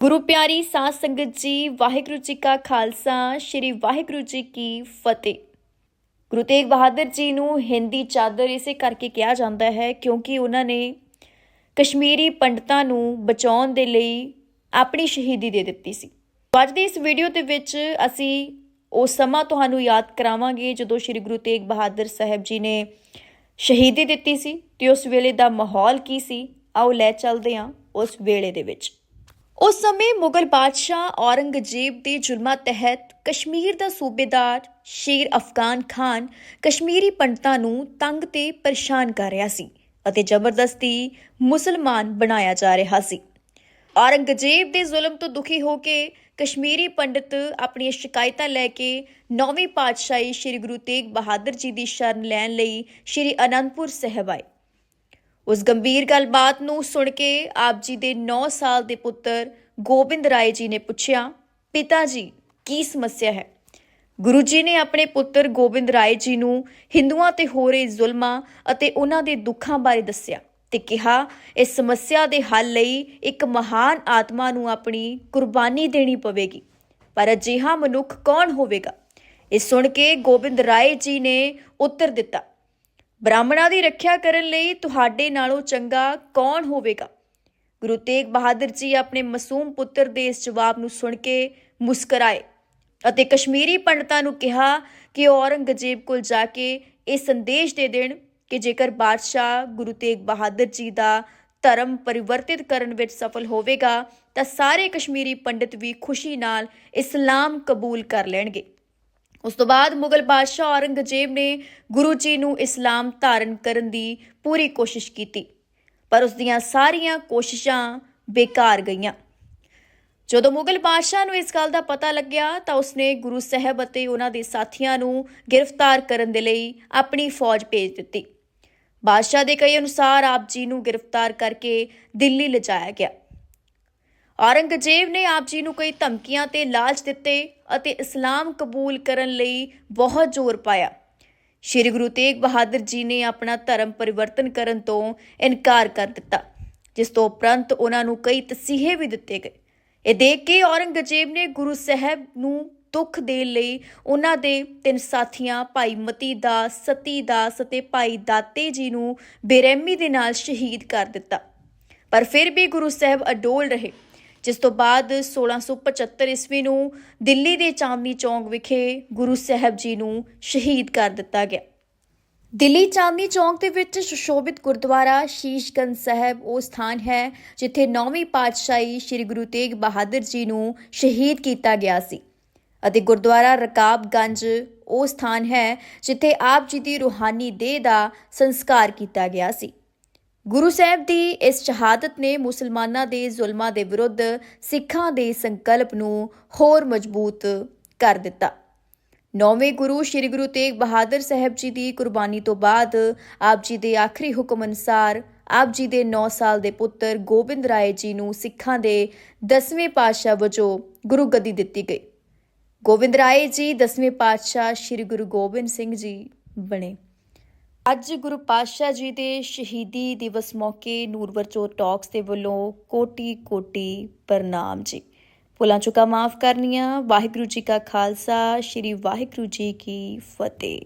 ਗੁਰੂ ਪਿਆਰੀ ਸਾਧ ਸੰਗਤ ਜੀ, ਵਾਹਿਗੁਰੂ ਜੀ ਕਾ ਖਾਲਸਾ, ਸ੍ਰੀ ਵਾਹਿਗੁਰੂ ਜੀ ਕੀ ਫਤਿਹ। ਗੁਰੂ ਤੇਗ ਬਹਾਦਰ ਜੀ ਨੂੰ ਹਿੰਦੀ ਚਾਦਰ ਇਸੇ ਕਰਕੇ ਕਿਹਾ ਜਾਂਦਾ ਹੈ ਕਿਉਂਕਿ ਉਹਨਾਂ ਨੇ ਕਸ਼ਮੀਰੀ ਪੰਡਤਾਂ ਨੂੰ ਬਚਾਉਣ ਦੇ ਲਈ ਆਪਣੀ ਸ਼ਹੀਦੀ ਦੇ ਦਿੱਤੀ ਸੀ। ਅੱਜ ਦੀ ਇਸ ਵੀਡੀਓ ਦੇ ਵਿੱਚ ਅਸੀਂ ਉਹ ਸਮਾਂ ਤੁਹਾਨੂੰ ਯਾਦ ਕਰਾਵਾਂਗੇ ਜਦੋਂ ਸ੍ਰੀ ਗੁਰੂ ਤੇਗ ਬਹਾਦਰ ਸਾਹਿਬ ਜੀ ਨੇ ਸ਼ਹੀਦੀ ਦਿੱਤੀ ਸੀ ਤੇ ਉਸ ਵੇਲੇ ਦਾ ਮਾਹੌਲ ਕੀ ਸੀ? ਆਓ ਲੈ ਚੱਲਦੇ ਹਾਂ ਉਸ ਵੇਲੇ ਦੇ ਵਿੱਚ। ਉਸ ਸਮੇਂ ਮੁਗਲ ਬਾਦਸ਼ਾਹ ਔਰੰਗਜ਼ੇਬ ਦੇ ਜ਼ੁਲਮਾਂ ਤਹਿਤ ਕਸ਼ਮੀਰ ਦਾ ਸੂਬੇਦਾਰ ਸ਼ੇਰ ਅਫਗਾਨ ਖਾਨ ਕਸ਼ਮੀਰੀ ਪੰਡਤਾਂ ਨੂੰ ਤੰਗ ਤੇ ਪਰੇਸ਼ਾਨ ਕਰ ਰਿਹਾ ਸੀ ਅਤੇ ਜ਼ਬਰਦਸਤੀ ਮੁਸਲਮਾਨ ਬਣਾਇਆ ਜਾ ਰਿਹਾ ਸੀ। ਔਰੰਗਜ਼ੇਬ ਦੇ ਜ਼ੁਲਮ ਤੋਂ ਦੁਖੀ ਹੋ ਕੇ ਕਸ਼ਮੀਰੀ ਪੰਡਤ ਆਪਣੀਆਂ ਸ਼ਿਕਾਇਤਾਂ ਲੈ ਕੇ ਨੌਵੀਂ ਪਾਤਸ਼ਾਹੀ ਸ੍ਰੀ ਗੁਰੂ ਤੇਗ ਬਹਾਦਰ ਜੀ ਦੀ ਸ਼ਰਨ ਲੈਣ ਲਈ ਸ੍ਰੀ ਅਨੰਦਪੁਰ ਸਾਹਿਬ ਆਏ। ਉਸ ਗੰਭੀਰ ਗੱਲਬਾਤ ਨੂੰ ਸੁਣ ਕੇ ਆਪ ਜੀ ਦੇ 9 ਸਾਲ ਦੇ ਪੁੱਤਰ ਗੋਬਿੰਦ ਰਾਏ ਜੀ ਨੇ ਪੁੱਛਿਆ, ਪਿਤਾ ਜੀ, ਕੀ ਸਮੱਸਿਆ ਹੈ? ਗੁਰੂ ਜੀ ਨੇ ਆਪਣੇ ਪੁੱਤਰ ਗੋਬਿੰਦ ਰਾਏ ਜੀ ਨੂੰ ਹਿੰਦੂਆਂ ਤੇ ਹੋ ਰਹੇ ਜ਼ੁਲਮਾਂ ਅਤੇ ਉਹਨਾਂ ਦੇ ਦੁੱਖਾਂ ਬਾਰੇ ਦੱਸਿਆ ਤੇ ਕਿਹਾ, ਇਸ ਸਮੱਸਿਆ ਦੇ ਹੱਲ ਲਈ ਇੱਕ ਮਹਾਨ ਆਤਮਾ ਨੂੰ ਆਪਣੀ ਕੁਰਬਾਨੀ ਦੇਣੀ ਪਵੇਗੀ। ਪਰ ਅਜਿਹਾ ਮਨੁੱਖ ਕੌਣ ਹੋਵੇਗਾ? ਇਹ ਸੁਣ ਕੇ ਗੋਬਿੰਦ ਰਾਏ ਜੀ ਨੇ ਉੱਤਰ ਦਿੱਤਾ ਬ੍ਰਾਹਮਣਾਂ ਦੀ ਰੱਖਿਆ ਕਰਨ ਲਈ ਤੁਹਾਡੇ ਨਾਲੋਂ ਚੰਗਾ ਕੌਣ ਹੋਵੇਗਾ? ਗੁਰੂ ਤੇਗ ਬਹਾਦਰ ਜੀ ਆਪਣੇ ਮਾਸੂਮ ਪੁੱਤਰ ਦੇ ਇਸ ਜਵਾਬ ਨੂੰ ਸੁਣ ਕੇ ਮੁਸਕਰਾਏ ਅਤੇ ਕਸ਼ਮੀਰੀ ਪੰਡਤਾਂ ਨੂੰ ਕਿਹਾ ਕਿ ਉਹ ਔਰੰਗਜ਼ੇਬ ਕੋਲ ਜਾ ਕੇ ਇਹ ਸੰਦੇਸ਼ ਦੇ ਦੇਣ ਕਿ ਜੇਕਰ ਬਾਦਸ਼ਾਹ ਗੁਰੂ ਤੇਗ ਬਹਾਦਰ ਜੀ ਦਾ ਧਰਮ ਪਰਿਵਰਤਿਤ ਕਰਨ ਵਿੱਚ ਸਫਲ ਹੋਵੇਗਾ ਤਾਂ ਸਾਰੇ ਕਸ਼ਮੀਰੀ ਪੰਡਿਤ ਵੀ ਖੁਸ਼ੀ ਨਾਲ ਇਸਲਾਮ ਕਬੂਲ ਕਰ ਲੈਣਗੇ। ਉਸ ਤੋਂ ਬਾਅਦ ਮੁਗਲ ਬਾਦਸ਼ਾਹ ਔਰੰਗਜ਼ੇਬ ਨੇ ਗੁਰੂ ਜੀ ਨੂੰ ਇਸਲਾਮ ਧਾਰਨ ਕਰਨ ਦੀ ਪੂਰੀ ਕੋਸ਼ਿਸ਼ ਕੀਤੀ, ਪਰ ਉਸ ਦੀਆਂ ਸਾਰੀਆਂ ਕੋਸ਼ਿਸ਼ਾਂ ਬੇਕਾਰ ਗਈਆਂ। ਜਦੋਂ ਮੁਗਲ ਬਾਦਸ਼ਾਹ ਨੂੰ ਇਸ ਗੱਲ ਦਾ ਪਤਾ ਲੱਗਿਆ, ਤਾਂ ਉਸਨੇ ਗੁਰੂ ਸਾਹਿਬ ਅਤੇ ਉਹਨਾਂ ਦੇ ਸਾਥੀਆਂ ਨੂੰ ਗ੍ਰਿਫਤਾਰ ਕਰਨ ਦੇ ਲਈ ਆਪਣੀ ਫੌਜ ਭੇਜ ਦਿੱਤੀ। ਬਾਦਸ਼ਾਹ ਦੇ ਕਹੇ ਅਨੁਸਾਰ ਆਪ ਜੀ ਨੂੰ ਗ੍ਰਿਫਤਾਰ ਕਰਕੇ ਦਿੱਲੀ ਲਿਜਾਇਆ ਗਿਆ। ਔਰੰਗਜ਼ੇਬ ਨੇ ਆਪ ਜੀ ਨੂੰ ਕਈ ਧਮਕੀਆਂ ਤੇ ਲਾਲਚ ਦਿੱਤੇ ਅਤੇ ਇਸਲਾਮ ਕਬੂਲ ਕਰਨ ਲਈ ਬਹੁਤ ਜ਼ੋਰ ਪਾਇਆ। ਸ਼੍ਰੀ ਗੁਰੂ ਤੇਗ ਬਹਾਦਰ ਜੀ ਨੇ ਆਪਣਾ ਧਰਮ ਪਰਿਵਰਤਨ ਕਰਨ ਤੋਂ ਇਨਕਾਰ ਕਰ ਦਿੱਤਾ, ਜਿਸ ਤੋਂ ਉਪਰੰਤ ਉਹਨਾਂ ਨੂੰ ਕਈ ਤਸੀਹੇ ਵੀ ਦਿੱਤੇ ਗਏ। ਇਹ ਦੇਖ ਕੇ ਔਰੰਗਜ਼ੇਬ ਨੇ ਗੁਰੂ ਸਾਹਿਬ ਨੂੰ ਦੁੱਖ ਦੇਣ ਲਈ ਉਹਨਾਂ ਦੇ ਤਿੰਨ ਸਾਥੀਆਂ, ਭਾਈ ਮਤੀ ਦਾਸ ਸਤੀ ਦਾਸ ਅਤੇ ਭਾਈ ਦਾਤੇ ਜੀ ਨੂੰ ਬੇਰਹਿਮੀ ਦੇ ਨਾਲ ਸ਼ਹੀਦ ਕਰ ਦਿੱਤਾ। ਪਰ ਫਿਰ ਵੀ ਗੁਰੂ ਸਾਹਿਬ ਅਡੋਲ ਰਹੇ। ਜਿਸ ਤੋਂ ਬਾਅਦ 1675 ਈਸਵੀ ਨੂੰ ਦਿੱਲੀ ਦੇ ਚਾਂਦਨੀ ਚੌਂਕ ਵਿਖੇ ਗੁਰੂ ਸਾਹਿਬ ਜੀ ਨੂੰ ਸ਼ਹੀਦ ਕਰ ਦਿੱਤਾ ਗਿਆ। ਦਿੱਲੀ ਚਾਂਦਨੀ ਚੌਂਕ ਦੇ ਵਿੱਚ ਸੁਸ਼ੋਭਿਤ ਗੁਰਦੁਆਰਾ ਸ਼ੀਸ਼ਗੰਜ ਸਾਹਿਬ ਉਹ ਸਥਾਨ ਹੈ, ਜਿੱਥੇ ਨੌਵੀਂ ਪਾਤਸ਼ਾਹੀ ਸ੍ਰੀ ਗੁਰੂ ਤੇਗ ਬਹਾਦਰ ਜੀ ਨੂੰ ਸ਼ਹੀਦ ਕੀਤਾ ਗਿਆ ਸੀ ਅਤੇ ਗੁਰਦੁਆਰਾ ਰਕਾਬਗੰਜ ਉਹ ਸਥਾਨ ਹੈ, ਜਿੱਥੇ ਆਪ ਜੀ ਦੀ ਰੂਹਾਨੀ ਦੇਹ ਦਾ ਸੰਸਕਾਰ ਕੀਤਾ ਗਿਆ ਸੀ। ਗੁਰੂ ਸਾਹਿਬ ਦੀ ਇਸ ਸ਼ਹਾਦਤ ਨੇ ਮੁਸਲਮਾਨਾਂ ਦੇ ਜ਼ੁਲਮਾਂ ਦੇ ਵਿਰੁੱਧ ਸਿੱਖਾਂ ਦੇ ਸੰਕਲਪ ਨੂੰ ਹੋਰ ਮਜ਼ਬੂਤ ਕਰ ਦਿੱਤਾ। ਨੌਵੇਂ ਗੁਰੂ ਸ੍ਰੀ ਗੁਰੂ ਤੇਗ ਬਹਾਦਰ ਸਾਹਿਬ ਜੀ ਦੀ ਕੁਰਬਾਨੀ ਤੋਂ ਬਾਅਦ ਆਪ ਜੀ ਦੇ ਆਖਰੀ ਹੁਕਮ ਅਨੁਸਾਰ ਆਪ ਜੀ ਦੇ 9 ਸਾਲ ਦੇ ਪੁੱਤਰ ਗੋਬਿੰਦ ਰਾਏ ਜੀ ਨੂੰ ਸਿੱਖਾਂ ਦੇ 10ਵੇਂ ਪਾਤਸ਼ਾਹ ਵਜੋਂ ਗੁਰੂ ਗੱਦੀ ਦਿੱਤੀ ਗਈ। ਗੋਬਿੰਦ ਰਾਏ ਜੀ 10ਵੇਂ ਪਾਤਸ਼ਾਹ ਸ੍ਰੀ ਗੁਰੂ ਗੋਬਿੰਦ ਸਿੰਘ ਜੀ ਬਣੇ। ਅੱਜ ਗੁਰੂ ਪਾਤਸ਼ਾਹ ਜੀ ਦੇ ਸ਼ਹੀਦੀ ਦਿਵਸ ਮੌਕੇ ਨੂਰਵਰਚੋ ਟਾਕਸ ਦੇ ਵੱਲੋਂ ਕੋਟੀ ਕੋਟੀ ਪ੍ਰਣਾਮ ਜੀ। ਭੁੱਲਾਂ ਚੁੱਕਾ ਮਾਫ ਕਰਨੀਆਂ, ਵਾਹਿਗੁਰੂ ਜੀ ਕਾ ਖਾਲਸਾ, ਸ੍ਰੀ ਵਾਹਿਗੁਰੂ ਜੀ ਕੀ ਫਤਿਹ।